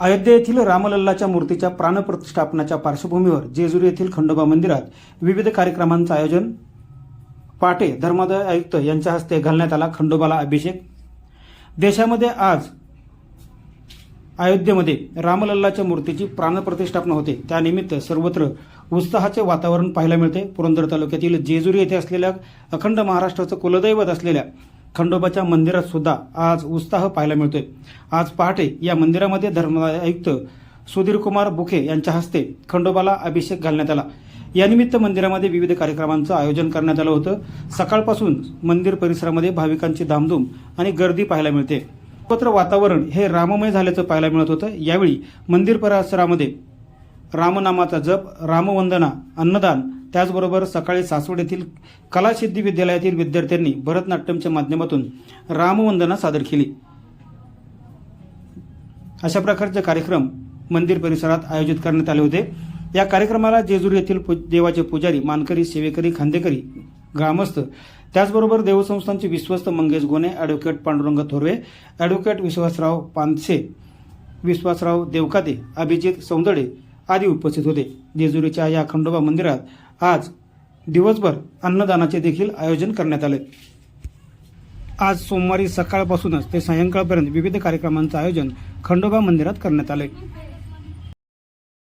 अयोध्ये येथील रामलल्लाच्या मूर्तीच्या प्राणप्रतिष्ठापनाच्या पार्श्वभूमीवर जेजुरी येथील खंडोबा मंदिरात विविध कार्यक्रमांचं आयोजन पाटे धर्मादाय आयुक्त यांच्या हस्ते घालण्यात आला खंडोबाला अभिषेक. देशामध्ये आज अयोध्येमध्ये रामलल्लाच्या मूर्तीची प्राणप्रतिष्ठापना होते. त्यानिमित्त सर्वत्र उत्साहाचे वातावरण पाहायला मिळते. पुरंदर तालुक्यातील जेजुरी येथे असलेल्या अखंड महाराष्ट्राचं कुलदैवत असलेल्या खंडोबाच्या मंदिरात सुद्धा आज उत्साह पाहायला मिळतोय. आज पहाटे या मंदिरामध्ये धर्मादाय आयुक्त सुधीर कुमार बुखे यांच्या हस्ते खंडोबाला अभिषेक घालण्यात आला. यानिमित्त मंदिरामध्ये विविध कार्यक्रमांचं आयोजन करण्यात आलं होतं. सकाळपासून मंदिर परिसरामध्ये भाविकांची धामधूम आणि गर्दी पाहायला मिळते. पत्र वातावरण हे राममय झाल्याचं पाहायला मिळत होतं. यावेळी मंदिर परिसरामध्ये रामनामाचा जप रामवंदना अन्नदान त्याचबरोबर सकाळी सासवड येथील कलासिद्धी विद्यालयातील विद्यार्थ्यांनी भरतनाट्यमच्या माध्यमातून रामवंदना सादर केली. अशा प्रकारचे कार्यक्रम मंदिर परिसरात आयोजित करण्यात आले होते. या कार्यक्रमाला जेजुरी येथील देवाचे पुजारी मानकरी सेवेकरी खांदेकरी ग्रामस्थ त्याचबरोबर देवसंस्थांचे विश्वस्त मंगेश गोने ॲडव्होकेट पांडुरंग थोरवे ॲडव्होकेट विश्वासराव पानसे विश्वासराव देवकाते अभिजित सौंदडे आदी उपस्थित होते. जेजुरीच्या या खंडोबा मंदिरात आज दिवसभर अन्नदानाचे देखील आयोजन करण्यात आले. आज सोमवारी सकाळपासूनच ते सायंकाळपर्यंत विविध कार्यक्रमांचं आयोजन खंडोबा मंदिरात करण्यात आले.